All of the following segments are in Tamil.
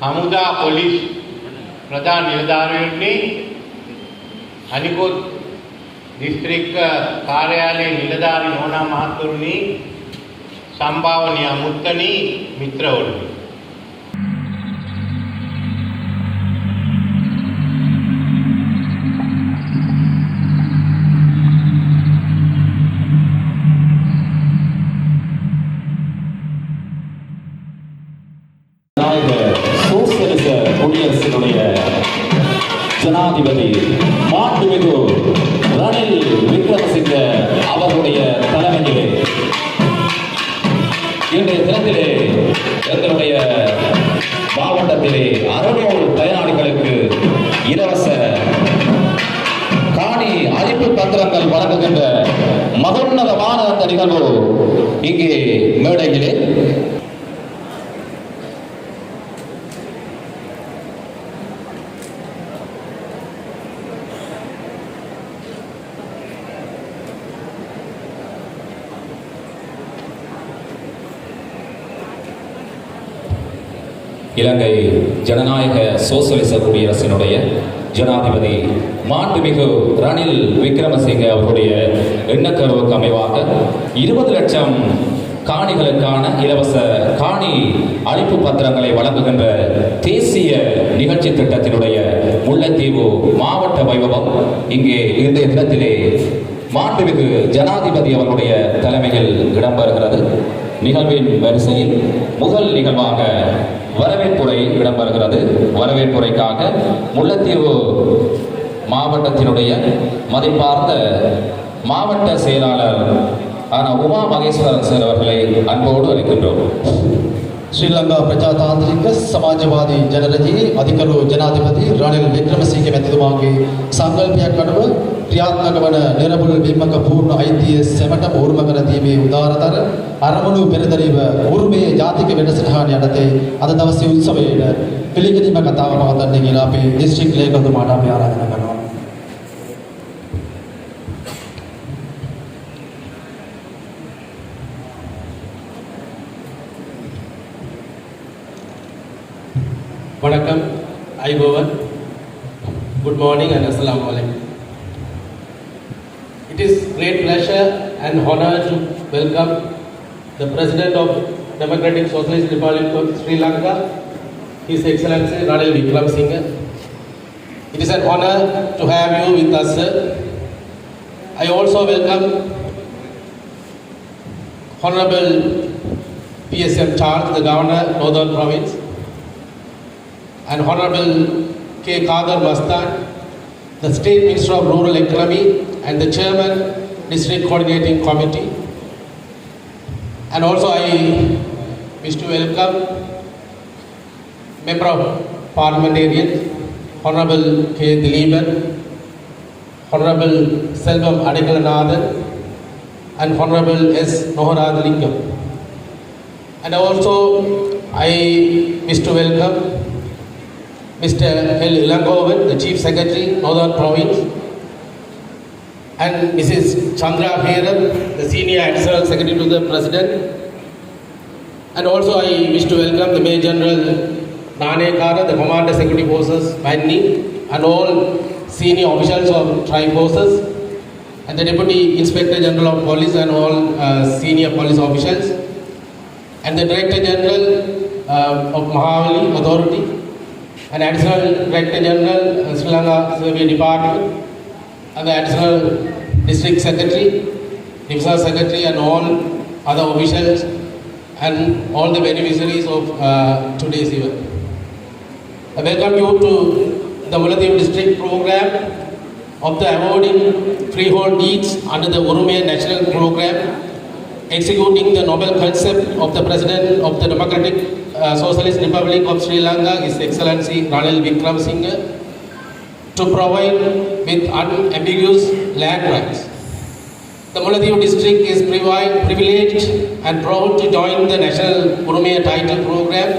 හමුදා පොලිස් ප්‍රධාන නිලධාරීන්ගේ අනිකුත් දිස්ත්‍රික් කාර්යාලයේ නිලධාරී නෝනා මහතුරුනි සම්භාවනීය මුත්තනි මිත්‍රවරුනි Neither. குடியரசினுடைய ஜனாதிபதி மாண்புமிகு ரணில் விக்ரமசிங்க அவருடைய தலைமையிலே இன்றைய தினத்திலே எங்களுடைய மாவட்டத்திலே அறுநூறு பயனாளிகளுக்கு இலவச காணி அளிப்பு பத்திரங்கள் வழங்குகின்ற மகோன்னதமான அந்த நிகழ்வு இங்கே மேடையிலே இலங்கை ஜனநாயக சோசலிச குடியரசினுடைய ஜனாதிபதி மாண்புமிகு ரணில் விக்ரமசிங்க அவருடைய எண்ணக்கருவுக்கு அமைவாக இருபது லட்சம் காணிகளுக்கான இலவச காணி அளிப்பு பத்திரங்களை வழங்குகின்ற தேசிய நிகழ்ச்சி திட்டத்தினுடைய முல்லைத்தீவு மாவட்ட வைபவம் இங்கே இன்றைய தினத்திலே மாண்புமிகு ஜனாதிபதி அவர்களுடைய தலைமையில் இடம்பெறுகிறது. நிகழ்வின் வரிசையில் முதல் நிகழ்வாக வரவேற்புரை இடம்பெறுகிறது. வரவேற்புரைக்காக முல்லைத்தீவு மாவட்டத்தினுடைய மதிப்பார்ந்த மாவட்ட செயலாளர் ஆன உமா மகேஸ்வரன் சார் அவர்களை அன்போடு அளிக்கின்றோம் ஸ்ரீலங்கா ಪ್ರಜಾತಾಂತ್ರಿಕ ಸಮಾಜವಾದಿ ಜನರಜಿ ಅಧಿಕರು ஜனாதிபதி ರಾಣಿಲ್ ವಿಕ್ರಮಸಿಂಘೆ ಮೆತ್ತಿದುವಾಗಿ ಸಾಂಗಲ್ಪ್ಯ ಕಡುವ ක්‍රියාත්මක වන නිරපුල් බිම්මක පූර්ණ අයිතිය සැමටම උරුම කර දීමේ උදාරතර අරමුණු පෙරදරීව උරුමයේ ජාතික වැඩසටහන යටතේ අද දවසේ උත්සවයට පිළිගැනීම කතාව පවත්වන්නේ කියලා අපේ දිස්ත්‍රික් ලේකම්තුමාට අපි ආරාධනා කරනවා. வணக்கம் ஐபோவன் good morning and assalamu alaikum it is great pleasure and honor to welcome the president of democratic socialist republic of sri lanka his excellency ranil wickremesinghe it is an honor to have you with us sir i also welcome honorable psm charles the governor northern province and Honorable K. Kader Mastan, the State Minister of Rural Economy and the Chairman, District Coordinating Committee. And also I wish to welcome Member of Parliamentarian, Honorable K. Dileepan, Honorable Selvam Adikalanathan, and Honorable S. Noharadalingam. And also I wish to welcome Mr. L. Ilangovan, the Chief Secretary, Northern Province, and Mrs. Chandra Heran, the Senior Additional Secretary to the President. And also I wish to welcome the Major General Nane Kara, the Commander Security Forces, Banni, and all senior officials of Tri Forces, and the Deputy Inspector General of Police and all uh, senior police officials, and the Director General uh, of Mahavali Authority, and additional Director General, uh, Sri Lanka Survey Department, and the additional District Secretary, Divisional Secretary, and all other officials, and all the beneficiaries of uh, today's event. I welcome you to the Mullaitivu District Program of the awarding freehold deeds under the Urume National Program, executing the noble concept of the President of the Democratic uh, Socialist Republic of Sri Lanka, His Excellency Ranil Wickremesinghe, to provide with unambiguous land rights. The Mullaitivu district is privi- privileged and proud to join the National Urume Title Program.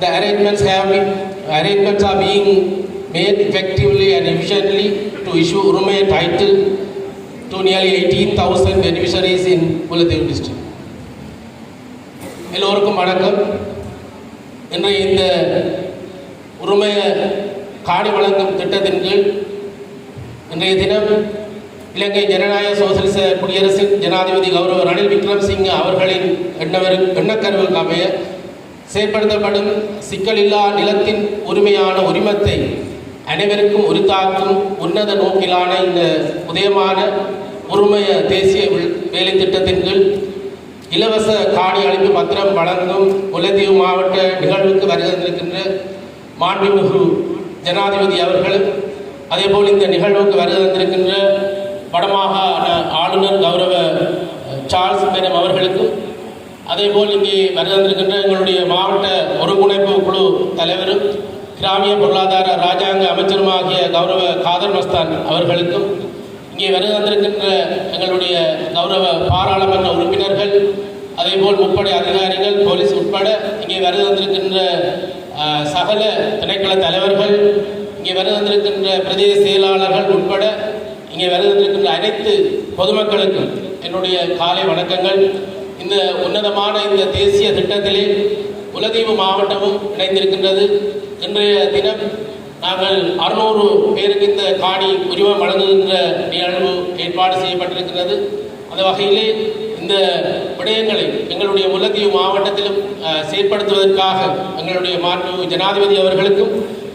The arrangements have been, arrangements are being made effectively and efficiently to issue Urume title to nearly 18,000 beneficiaries in Mullaitivu district. எல்லோருக்கும் வணக்கம் இன்றைய இந்த உரிமைய காணி வழங்கும் திட்டத்தின் கீழ் இன்றைய தினம் இலங்கை ஜனநாயக சோசலிச குடியரசின் ஜனாதிபதி கௌரவ ரணில் விக்ரம்சிங்க அவர்களின் எண்ணவரு எண்ணக்கருவுக்கு அமைய செயற்படுத்தப்படும் சிக்கலில்லா நிலத்தின் உரிமையான உரிமத்தை அனைவருக்கும் உரித்தாக்கும் உன்னத நோக்கிலான இந்த உதயமான உரிமைய தேசிய வேலை திட்டத்தின் கீழ் இலவச காணி அளிப்பு பத்திரம் வழங்கும் முல்லைத்தீவு மாவட்ட நிகழ்வுக்கு வருகின்றிருக்கின்ற மாண்புமிகு ஜனாதிபதி அவர்களும் அதேபோல் இந்த நிகழ்வுக்கு வருகை தந்திருக்கின்ற வடமாகாண ஆளுநர் கௌரவ அஹ், சார்ல்ஸ் மேனம் அவர்களுக்கும் அதேபோல் இங்கே வருகை தந்திருக்கின்ற எங்களுடைய மாவட்ட ஒருங்கிணைப்பு குழு தலைவரும் கிராமிய பொருளாதார ராஜாங்க அமைச்சருமாகிய கௌரவ காதர் மஸ்தான் அவர்களுக்கும் இங்கே வருகை தந்திருக்கின்ற எங்களுடைய கௌரவ பாராளுமன்ற உறுப்பினர்கள் அதேபோல் முப்படை அதிகாரிகள் போலீஸ் உட்பட இங்கே வருகை தந்திருக்கின்ற சகல திணைக்கள தலைவர்கள் இங்கே வர வந்திருக்கின்ற பிரதேச செயலாளர்கள் உட்பட இங்கே வர வந்திருக்கின்ற அனைத்து பொதுமக்களுக்கும் என்னுடைய காலை வணக்கங்கள். இந்த உன்னதமான இந்த தேசிய திட்டத்திலே முல்லைத்தீவு மாவட்டமும் இணைந்திருக்கின்றது. இன்றைய தினம் நாங்கள் அறுநூறு பேருக்கு இந்த காணி உரிமம் வழங்குகின்ற நிகழ்வு ஏற்பாடு செய்யப்பட்டிருக்கிறது அந்த வகையிலே இந்த விடயங்களை எங்களுடைய முல்லத்தீவு மாவட்டத்திலும் செயற்படுத்துவதற்காக எங்களுடைய மாண்பு ஜனாதிபதி அவர்களுக்கும்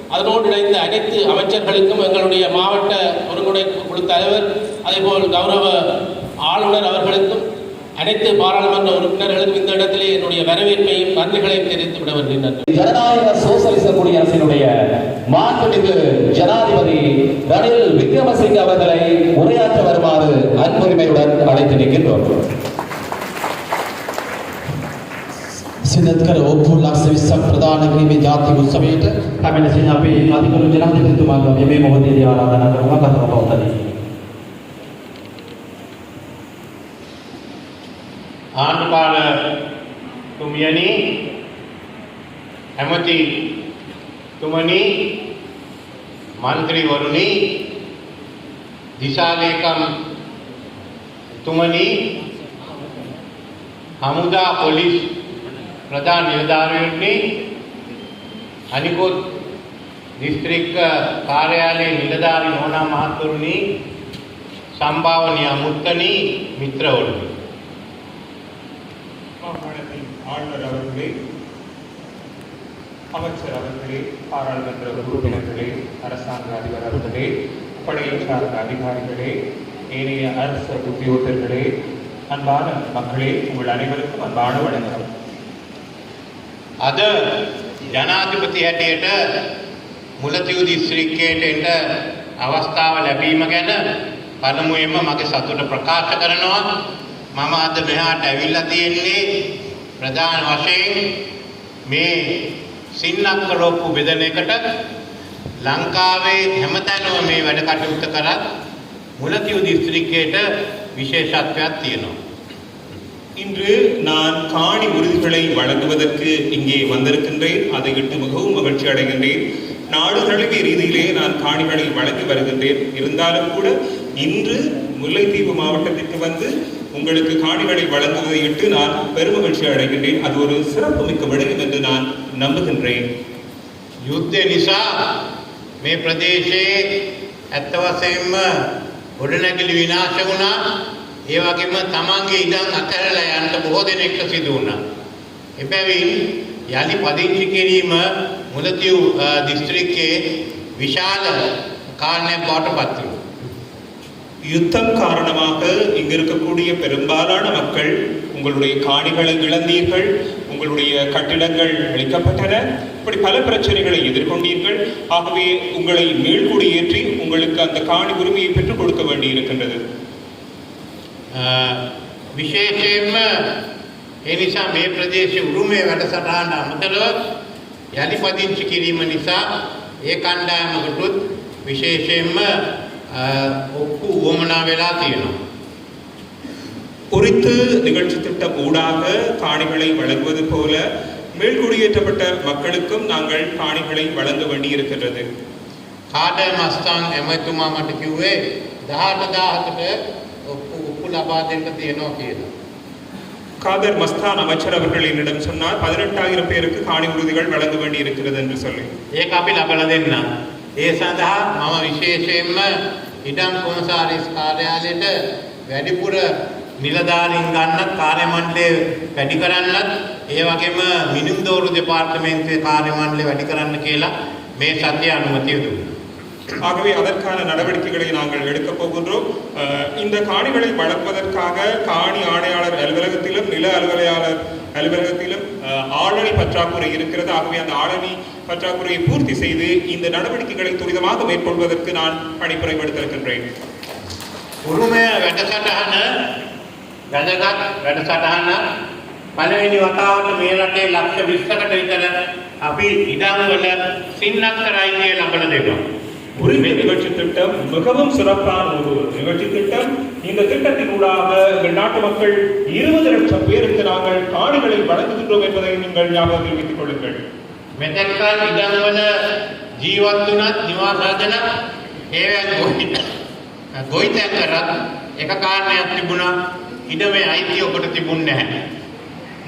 அதனோடு இணைந்த அனைத்து அமைச்சர்களுக்கும் எங்களுடைய மாவட்ட ஒருங்கிணைப்பு குழு தலைவர் அதேபோல் கௌரவ ஆளுநர் அவர்களுக்கும் அனைத்து பாராளுமன்ற உறுப்பினர்களுக்கும் இந்த இடத்திலே என்னுடைய வரவேற்பையும் நன்றிகளையும் தெரிவித்து விட வருகின்றனர் ஜனநாயக சோசலிச குடியரசினுடைய மாண்புமிகு ஜனாதிபதி ரணில் விக்ரமசிங்க அவர்களை உரையாற்ற வருமாறு அன்புரிமையுடன் அழைத்து நிற்கின்றோம் සිනත්කර ඔප්පු ලක්ෂ විස්සක් ප්‍රධාන කිරීමේ ජාතික උත්සවයට පැමිණ සිටින අපේ අධිකරු ජනාධිපතිතුමාගේ මේ මොහොතේදී ආරාධනා කරනවා කතාව පවතදී. ආණ්ඩුකාර තුමියනි ඇමති තුමනි මන්ත්‍රීවරුනි දිශාලේකම් තුමනි හමුදා පොලිස් ප්‍රධාන නිලධාරීන්නි අනිකුත් දිස්ත්‍රික් කාර්යාලයේ නිලධාරී නෝනා මහත්වරුනි සම්භාවනීය මුත්තනි මිත්‍රවරුනි. ஆளுநர் அவர்களே அமைச்சர் அவர்களே பாராளுமன்ற உறுப்பினர்களே அரசாங்க அதிபர் அவர்களே படையை சார்ந்த அதிகாரிகளே ஏனைய அரசு உத்தியோகர்களே அன்பான மக்களே உங்கள் அனைவருக்கும் அன்பான வணக்கம் අද ජනාධිපති හැටියට මුලතිව් දිස්ත්‍රික්කයට එට අවස්ථාව ලැබීම ගැන පළමුුවෙන්ම මගේ සතුට ප්‍රකාශ කරනවා මම අද මෙහාට ඇවිල්ල තියෙන්නේ ප්‍රධාන වශයෙන් මේ සින්නක්කරෝප්පු බෙදන එකට ලංකාවේ හැමතැනම මේ වැඩ කටයුත්ත කරත් මුලතිව් දිස්ත්‍රික්කයට විශේෂත්වයක් තියෙනවා. இன்று நான் காணி உறுதிகளை வழங்குவதற்கு இங்கே வந்திருக்கின்றேன் அதை இட்டு மிகவும் மகிழ்ச்சி அடைகின்றேன் நாடு தழுவிய ரீதியிலே நான் காணிகளை வழங்கி வருகின்றேன் இருந்தாலும் கூட இன்று முல்லைத்தீவு மாவட்டத்திற்கு வந்து உங்களுக்கு காணிகளை வழங்குவதை இட்டு நான் பெருமகிழ்ச்சி அடைகின்றேன் அது ஒரு சிறப்புமிக்க விடயம் என்று நான் நம்புகின்றேன் යුද්ධය නිසා මේ ප්‍රදේශයේ ඇත්ත වශයෙන්ම ගොඩනැගිලි විනාශ වුණා. ඒ වගේම තමන්ගේ ඉඩම් අතහැරලා යන්න බොහෝ දෙනෙක්ට සිදු වුණා. එබැවින් යලි පදිංචි කිරීම මුලතිව් අ, දිස්ත්‍රික්කයේ විශාල කාරණයක් බවට පත් වුණා. யுத்தம் காரணமாக இங்கு இருக்கக்கூடிய பெரும்பாலான மக்கள் உங்களுடைய காணிகளை இழந்தீர்கள் உங்களுடைய கட்டிடங்கள் அளிக்கப்பட்டன இப்படி பல பிரச்சனைகளை எதிர்கொண்டீர்கள் ஆகவே உங்களை மீள்குடியேற்றி உங்களுக்கு அந்த காணி உரிமையை பெற்றுக் கொடுக்க வேண்டியிருக்கின்றது අ, විශේෂයෙන්ම ඒ නිසා මේ ප්‍රදේශ උරුමය වැඩසටහන අමතරව යලි පදිංචි කිරීම නිසා ඒ කණ්ඩායමකටුත් විශේෂයෙන්ම අ, ඔක්කු වුවමනා වෙලා තියෙනවා. குறித்து நிகழ்ச்சி திட்டம் ஊடாக காணிகளை வழங்குவது போல மீள்குடியேற்றப்பட்ட மக்களுக்கும் நாங்கள் காணிகளை வழங்க வேண்டியிருக்கின்றது කාඩ මස්තන් ඇමතුමා මට කිව්වේ දහට දාහකට ඔක්කු උප්පු ලබා දෙන්න තියෙනවා කියලා. காதர் மஸ்தான் அமைச்சர் அவர்கள் என்னிடம் சொன்னார் பதினெட்டாயிரம் பேருக்கு காணி உறுதிகள் வழங்க வேண்டி இருக்கிறது என்று சொல்லி ඒක අපි ලබලා දෙන්න. ඒ සඳහා මම විශේෂයෙන්ම ඉඩම් කොමසාරිස් කාර්යාලයට වැඩිපුර නිලධාරීන් ගන්නත් කාර්ය මණ්ඩලය වැඩි කරන්නත් ඒ වගේම මිනිම් දෝරු දෙපාර්තමේන්තුවේ කාර්ය මණ්ඩලය වැඩි කරන්න කියලා මේ සත්‍ය අනුමැතිය දුන්නා. ஆகவே அதற்கான நடவடிக்கைகளை நாங்கள் எடுக்கப் போகின்றோம் அஹ், இந்த காணிகளை வழங்குவதற்காக காணி ஆணையாளர் அலுவலகத்திலும் நில அலுவலையாளர் அலுவலகத்திலும் அஹ், ஆளணி பற்றாக்குறை இருக்கிறது ஆகவே அந்த ஆளணி பற்றாக்குறையை பூர்த்தி செய்து இந்த நடவடிக்கைகளை துரிதமாக மேற்கொள்வதற்கு நான் பணிப்புரை விடுத்திருக்கின்றேன் උරුමය වැඩසටහන වැදගත් වැඩසටහන පළවෙනි වතාවට මේ රටේ ලක්ෂ 20කට විතර අපි ඉඩම් වල සින්නක්කර අයිතිය ලබා දෙනවා. உரிமை நிகழ்ச்சி திட்டம் மிகவும் சிறப்பான ஒரு நிகழ்ச்சி திட்டம் இந்த திட்டத்தினூடாக எங்கள் நாட்டு மக்கள் இருபது லட்சம் பேருக்கு நாங்கள் காணிகளை வழங்குகின்றோம் என்பதை நீங்கள் ஞாபகத்தில் வைத்துக் கொள்ளுங்கள் මෙතැක්කල් ඉඩම් වල ජීවත් වුණත් නිවාස හදලා ඒවෙන් ගොවිත ගොවිතැන් කරත් එක කාරණයක් තිබුණා ඉඩමේ අයිතිය ඔබට තිබුණේ නැහැ.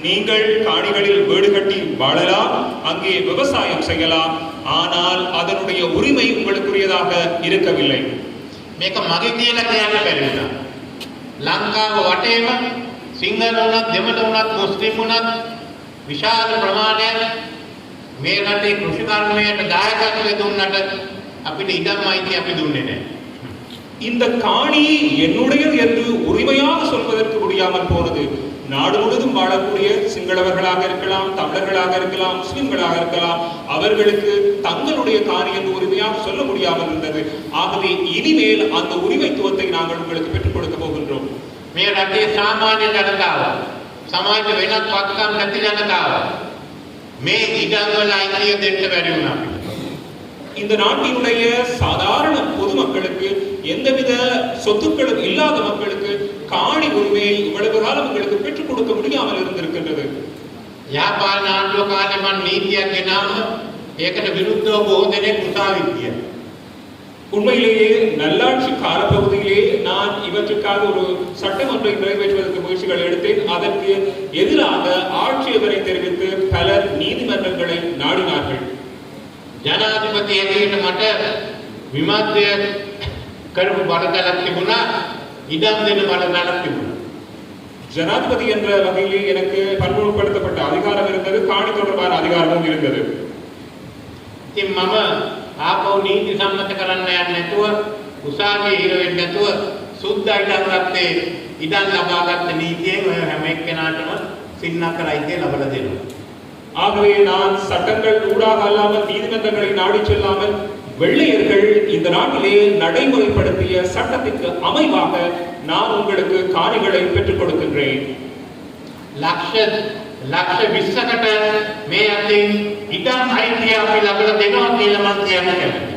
நீங்கள் காணிகளில் வீடு கட்டி வாழலாம் அங்கே விவசாயம் செய்யலாம் ஆனால் அதனுடைய உரிமை உங்களுக்குரியதாக இருக்கவில்லை මේක මගේ කියලා කියන්න බැරි වුණා. ලංකාව වටේම සිංහල වුණත් දෙමළ වුණත් මුස්ලිම් වුණත් විශාල ප්‍රමාණයක් මේ රටේ කෘෂිකර්මයට දායකත්වය දුන්නට අපිට ඉඩම් අයිතිය අපි දුන්නේ නැහැ. இந்த காணி என்னுடையது என்று உரிமையாக சொல்வதற்கு முடியாமல் போனது நாடு முழுவதும் வாழக்கூடிய சிங்களவர்களாக இருக்கலாம் தமிழர்களாக இருக்கலாம் முஸ்லிம்களாக இருக்கலாம் அவர்களுக்கு தங்களுடைய காணி என்று உரிமையாக சொல்ல முடியாமல் இருந்தது ஆகவே இனிமேல் அந்த உரிமைத்துவத்தை நாங்கள் உங்களுக்கு பெற்றுக் கொடுக்க போகின்றோம் මේ රටේ සාමාන්‍ය ජනතාව සමාජ වෙනත් පත්කම් නැති ජනතාව මේ ඉඩම් වල අයිතිය දෙන්න බැරි වුණා අපිට. இந்த நாட்டினுடைய சாதாரண பொதுமக்களுக்கு எந்தவித சொத்துக்களும் இல்லாத மக்களுக்கு காணி உரிமையை இவ்வளவு காலம் உங்களுக்கு பெற்றுக் கொடுக்க முடியாமல் இருந்திருக்கின்றது. யாழ்ப்பாண ஆண்டோ காலமான் நீதியாக நாம ஏகன விருத்தோ போதனை குசாவித்திய உண்மையிலேயே நல்லாட்சி காலப்பகுதியிலேயே நான் இவற்றுக்காக ஒரு சட்டமன்றம் நிறைவேற்றுவதற்கு முயற்சிகள் எடுத்தேன் அதற்கு எதிராக ஆட்சேபனை தெரிவித்து பலர் நீதிமன்றங்களை நாடினார்கள் ஜனாதிபதி எதிரிட்ட மாட்ட விமாத்திய කරපු බලතලක් තිබුණා ඉඩම් දෙන බලතලක් තිබුණා. ஜனாதிபதி என்ற வகையிலே எனக்கு பன்முகப்படுத்தப்பட்ட அதிகாரம் இருந்தது காணி தொடர்பான அதிகாரமும் இருந்தது ඉතින් මම ආපහු නීති සම්මත කරන්න යන්නේ නැතුව උසාවියේ හිර වෙන්නේ නැතුව සුද්ධ ඉඩම් ගත්තේ ඉඩම් ලබාගත්ත නීතියෙන් ඔය හැම එක්කෙනාටම සින්නක්කර අයිතිය ලබා දෙනවා. ஆகவே நான் சட்டங்கள் ஊடாக அல்லாமல் நீதிமன்றங்களை நாடி செல்லாமல் வெள்ளையர்கள் இந்த நாட்டிலே நடைமுறைப்படுத்திய சட்டத்திற்கு அமைவாக நான் உங்களுக்கு காணிகளை பெற்றுக் கொடுக்கின்றேன் ලක්ෂ ලක්ෂ 20කට මේ අතින් ඉඩම් අයිතිය අපි ලබා දෙනවා කියලා මම කියන්න කැමතියි.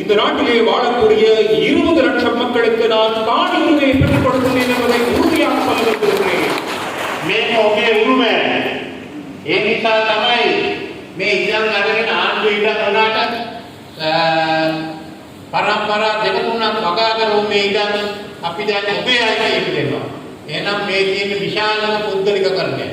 இந்த நாட்டிலே வாழக்கூடிய இருபது லட்சம் மக்களுக்கு நான் காணி உரிமையை பெற்றுக் கொடுக்கிறேன் என்பதை உறுதியாக சொல்ல விரும்புகிறேன் මේක ඔබේ උරුමය. ඒ නිසා තමයි මේ ඉඩම් අරගෙන ආණ්ඩුව ඉඩම් වුණාට පරම්පරා දෙක තුනක් වගා කරමු මේ ඉඩම් අපි දැන් ඔබේ අයිතියට දෙනවා. එහෙනම් මේ තියෙන විශාලම පුද්ගලිකකරණය.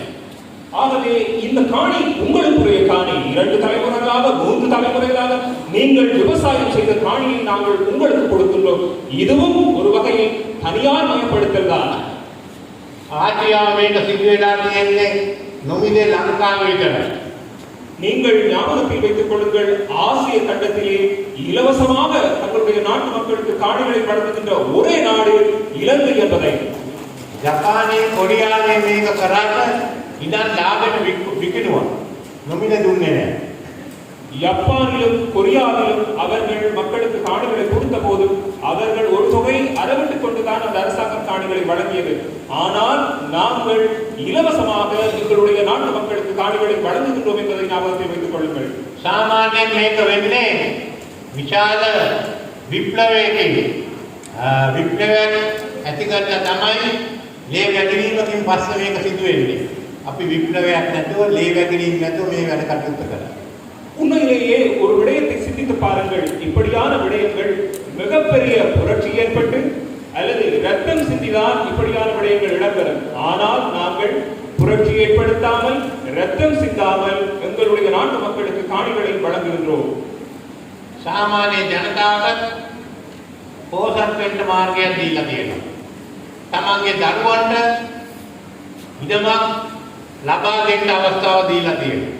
ஆகவே இந்த காணி உங்களுக்குரிய காணி இரண்டு தலைமுறைகளாக மூன்று தலைமுறைகளாக நீங்கள் விவசாயம் செய்த காணியை நாங்கள் உங்களுக்கு கொடுத்துள்ளோம் இதுவும் ஒரு வகையில் தனியார் மயப்படுத்தல் தான் ආසියාව මේක සිදු වෙලා තියෙන්නේ නොමිලේ ලංකාව විතරයි. நீங்கள் ஞாபகத்தில் வைத்துக் கொள்ளுங்கள் ஆசிய கண்டத்திலே இலவசமாக தங்களுடைய நாட்டு மக்களுக்கு காணிகளை வழங்குகின்ற ஒரே நாடு இலங்கை என்பதை ජපානයේ කොරියාවේ මේක කරාට ඉඩම් ලාභයට විකු- විකිණුවා. නොමිලේ දුන්නේ නැහැ. ஜப்பானிலும் கொரியாவிலும் அவர்கள் மக்களுக்கு காணிகளை கொடுத்த போது அவர்கள் ஒரு தொகை அறவிட்டுக் கொண்டுதான் அந்த அரசாங்கம் காணிகளை வழங்கியது ஆனால் நாங்கள் இலவசமாக எங்களுடைய நாட்டு மக்களுக்கு காடுகளை வளர்ந்துகின்றோம் என்பதை ஞாபகத்தை வைத்துக் கொள்ளுங்கள். சாமானியம் ஏக்கவெನ್ನೇ ವಿಚಾರ ವಿಪ್ಲವಕ್ಕೆ ವಿಪ್ಲವ ඇති කරලා තමයි ලේ වැගිරීමකින් පස්සේ මේක සිදු වෙන්නේ. අපි විප්ලවයක් නැතුව ලේ වැගිරීම නැතුව මේ වැඩ உண்மையிலேயே ஒரு விடயத்தை சிந்தித்து பாருங்கள். இப்படியான விடயங்கள் மிகப்பெரிய புரட்சி ஏற்பட்டு அல்லது ரத்தம் சிந்திதான் இப்படியான விடயங்கள் இடம்பெறும். ஆனால் நாங்கள் புரட்சி ஏற்படுத்தாமல் ரத்தம் சிந்தாமல் எங்களுடைய நாட்டு மக்களுக்கு காணிகளை வழங்குகின்றோம் සාමාන්‍ය ජනතාවට පෝසත් වෙන්න මාර්ගයක් දීලා තියෙනවා. තමන්ගේ දරුවන්ට ඉඩමක් ලබා දෙන්න අවස්ථාව දීලා තියෙනවා.